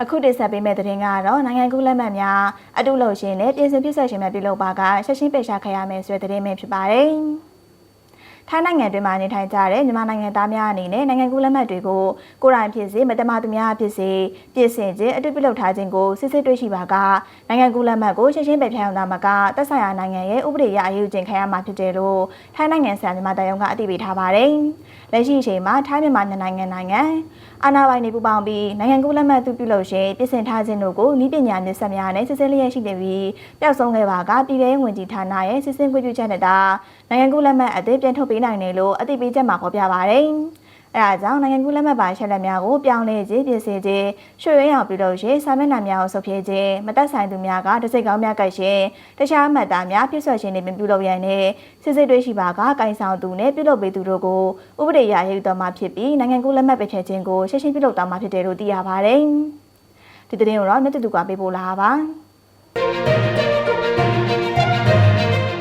အခုတင်ဆက်ပေးမယ့်သတင်းကတော့နိုင်ငံကူးလက်မှတ်များအတုလို့ရှင်နဲ့ပြင်ဆင်ဖြစ်ဆက်ရှင်များပြုလုပ်ပါကဆက်ရှင်းပိတ်ရှားခရရမယ်ဆိုတဲ့သတင်းပဲဖြစ်ပါတယ်။ ထိုင်းနိုင်ငံတွင်မှနေထိုင်ကြတဲ့မြန်မာနိုင်ငံသားများအနေနဲ့နိုင်ငံကူးလက်မှတ်တွေကိုကိုယ်တိုင်ဖြစ်စေမတမသူများဖြစ်စေပြင်ဆင်ခြင်းအတုပြုလုပ်ထားခြင်းကိုစစ်စစ်တွေ့ရှိပါကနိုင်ငံကူးလက်မှတ်ကိုရှင်းရှင်းပိတ်ဖြောင်းတာမှာကသက်ဆိုင်ရာနိုင်ငံရဲ့ဥပဒေအရအရေးယူခြင်းခံရမှာဖြစ်တယ်လို့ထိုင်းနိုင်ငံဆရာမြန်မာတရားရုံးကအတည်ပြုထားပါတယ်။လက်ရှိအချိန်မှာထိုင်းမြန်မာနှစ်နိုင်ငံနိုင်ငံအာဏာပိုင်တွေပူးပေါင်းပြီးနိုင်ငံကူးလက်မှတ်သူပြုလုပ်ရှင်ပြင်ဆင်ထားခြင်းတို့ကိုဤပညာနည်းဆက်များနဲ့စစ်စစ်လျက်ရှိနေပြီးပျောက်ဆုံးခဲ့ပါကပြည်ထရေးဝန်ကြီးဌာနရဲ့စစ်စင်ခွင့်ပြုချက်နဲ့တာနိုင်ငံကူးလက်မှတ်အသစ်ပြန်ထုတ်ပေးနိုင်တယ်လို့အသိပေးချက်မှာဖော်ပြပါတယ်။အဲဒါကြောင့်နိုင်ငံကူးလက်မှတ်ပါချက်လက်များကိုပြောင်းလဲခြင်းပြင်ဆင်ခြင်းရွှေ့ရင်းအောင်ပြုလုပ်ရေးစာမျက်နှာများကိုဆုတ်ဖြည့်ခြင်းမတက်ဆိုင်သူများကတစိတ်ကောင်းများကတ်ရှင်တခြားမှတ်သားများဖြစ်ဆွခြင်းတွေပြုလုပ်ရန်နဲ့စစ်စစ်တွေးရှိပါကကင်ဆောင်သူနဲ့ပြုလုပ်ပေးသူတို့ကိုဥပဒေအရရေးတော်မှာဖြစ်ပြီးနိုင်ငံကူးလက်မှတ်ပဲဖြည့်ခြင်းကိုရှင်းရှင်းပြုလုပ်တော်မှာဖြစ်တယ်လို့သိရပါတယ်။ဒီသတင်းကိုတော့မြတ်တူကပေးပို့လာပါ